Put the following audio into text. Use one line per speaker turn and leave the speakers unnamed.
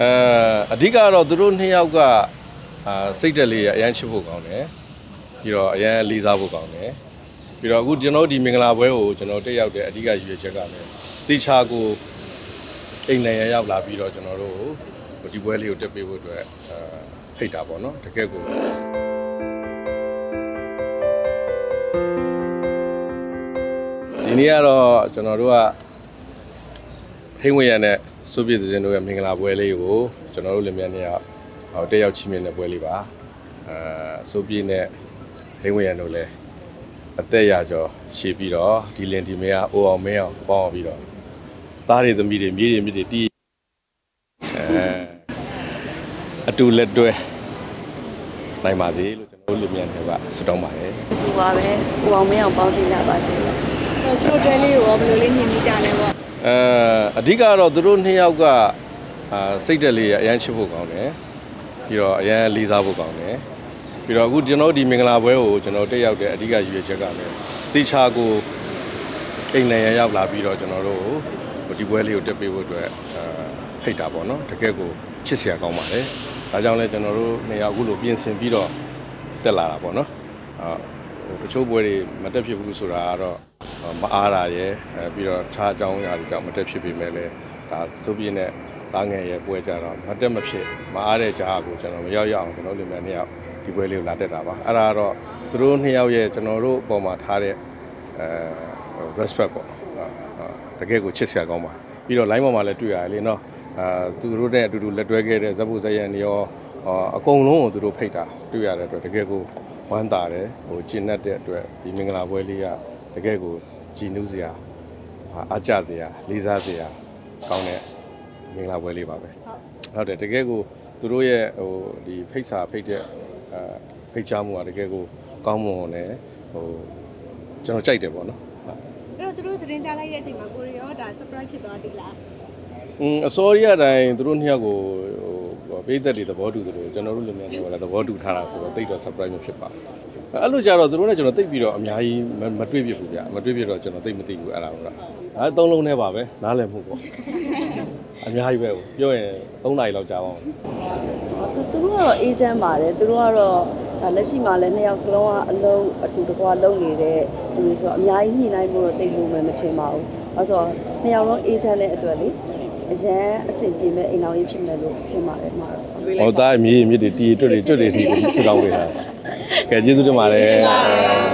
အဲအဓိကတော့သူတို့နှစ်ယောက်ကအာစိတ်တက်လေးရအရန်ချစ်ဖို့ကောင်းတယ်ပြီးတော့အရန်လေးစားဖို့ကောင်းတယ်ပြီးတော့အခုကျွန်တော်တို့ဒီမင်္ဂလာပွဲကိုကျွန်တော်တက်ရောက်တဲ့အဓိကရည်ရွယ်ချက်ကလည်းတိချာကိုအိမ်နယ်ရရောက်လာပြီးတော့ကျွန်တော်တို့ကိုဒီပွဲလေးကိုတက်ပေးဖို့အတွက်အာဖိတ်တာပေါ့နော်တကယ်ကိုဒီနေ့ကတော့ကျွန်တော်တို့ကဟိန်းဝရနဲ့ စုပြည့်တဲ့တို့ရဲ့မင်္ဂလာပွဲလေးကိုကျွန်တော်တို့လည်းမြန်နေရဟောတက်ရောက်ချီးမြှင့်တဲ့ပွဲလေးပါအဲစုပြည့်နဲ့ဟိန်းဝရတို့လည်းအသက်ရကျော်ရှည်ပြီးတော့ဒီလင်ဒီမဲကအိုအောင်မဲအောင်ပေါင်းအောင်ပြီးတော့သားတွေသမီးတွေမြေးတွေမြစ်တွေတီးအဲအတူလက်တွဲနိုင်ပါသေးလို့ကျွန်တော်တို့လည်းမြန်နေကဆုတောင်းပါတယ်
ဒီပါပဲကိုအောင်မင်းအောင်ပေါင်းသိလာပါစေလို့
အဲ့တော့သူတို့တွဲလေးကိုရောဘယ်လိုလေးညင်မိကြလဲပေါ့
အဲအဓိကတော့သူတို့နှစ်ယောက်ကအာစိတ်တက်လေးရအရန်ချစ်ဖို့ကောင်းတယ်ပြီးတော့အရန်လေးစားဖို့ကောင်းတယ်ပြီးတော့အခုကျွန်တော်တို့ဒီမင်္ဂလာပွဲကိုကျွန်တော်တက်ရောက်တဲ့အဓိကရည်ရွယ်ချက်ကလည်းတေချာကိုအိမ်နယ်ရရောက်လာပြီးတော့ကျွန်တော်တို့ကိုဒီပွဲလေးကိုတက်ပေးဖို့အတွက်အာဖိတ်တာပေါ့နော်တကယ်ကိုချစ်စရာကောင်းပါတယ်ဒါကြောင့်လဲကျွန်တော်တို့နှစ်ယောက်အခုလိုပြင်ဆင်ပြီးတော့တက်လာတာပေါ့နော်အာဟိုတချို့ပွဲတွေမတက်ဖြစ်ဘူးဆိုတာကတော့ မအားတာရယ်အဲပြီးတော့ခြားအကြောင်းအရာတွေကြောင့်မတက်ဖြစ်ပေမဲ့လည်းဒါသုပြင်းနဲ့တားငယ်ရဲ့ပွဲကြတော့မတက်မဖြစ်မအားတဲ့ကြားကိုကျွန်တော်မရောက်ရအောင်ကျွန်တော်လူမြန်နှစ်ယောက်ဒီပွဲလေးကိုလာတက်တာပါအဲ့ဒါကတော့သူတို့နှစ်ယောက်ရဲ့ကျွန်တော်တို့အပေါ်မှာထားတဲ့အဲ respect ပေါ့တကယ်ကိုချစ်စရာကောင်းပါပြီးတော့ line ပေါ်မှာလည်းတွေ့ရတယ်လေနော်အာသူတို့နဲ့အတူတူလက်တွဲခဲ့တဲ့ဇက်ဖို့ဇက်ရန်တွေရောအကုန်လုံးကိုသူတို့ဖိတ်တာတွေ့ရတဲ့အတွက်တကယ်ကိုဝမ်းသာတယ်ဟိုကျင့်တတ်တဲ့အတွက်ဒီမင်္ဂလာပွဲလေးကတကယ်ကို ကြည်နူးစရာအားကြစရာလေးစားစရာကောင်းတဲ့မင်္ဂလာပွဲလေးပါပဲဟုတ်တယ်တကယ်ကိုသူတို့ရဲ့ဟိုဒီဖိတ်စာဖိတ်တဲ့အာဖိတ်ချမှုကတကယ်ကိုကောင်းမွန်တယ်ဟိုကျွန်တော်ကြိုက်တယ်ပေါ့နော်ဟုတ်
အဲ့တော့သူတို့သတင်းကြားလိုက်တဲ့အချိန်မှာကိုရီရောဒါ surprise ဖြစ်သွားပြီလား
อืมအစောရီအတိုင်းသူတို့နှစ်ယောက်ကိုဟို ပေးသက်တွေသဘောတူသလိုကျွန်တော်တို့လည်းလည်းသဘောတူထားတာဆိုတော့တိတ်တော့ surprise မဖြစ်ပါဘူးအဲ့လိုကြတော့သူတို့နဲ့ကျွန်တော်တိတ်ပြီးတော့အများကြီးမတွေ့ပြဘူးဗျမတွေ့ပြတော့ကျွန်တော်တိတ်မသိဘူးအဲ့ဒါကတော့အဲသုံးလုံးနဲ့ပါပဲနားလည်မှုပေါ့အများကြီးပဲပြောရင်3နာရီလောက်ကြာပါအောင်
သူသူတို့ကတော့အေဂျင့်ပါတယ်သူတို့ကတော့ဒါလက်ရှိမှာလည်းနှစ်ယောက်စလုံးကအလုံးအတူတကွလုပ်နေတဲ့သူတွေဆိုတော့အများကြီးညှိနှိုင်းမှုတော့တိတ်လို့မှမထင်ပါဘူးအဲဆိုတော့နှစ်ယောက်လုံးအေဂျင့်တဲ့အတွက်လေ အရန်အဆင်ပြေမဲ့အိမ်တော်ကြီးဖြစ်မယ်လို့ထင်ပါတယ်မှာတော့
ဟောသားမြေမြစ်တွေတီးတွတ်တွေတွတ်တွေတီးဆူတောင်းပေးတာကဲကျေးဇူးတင်ပါတယ်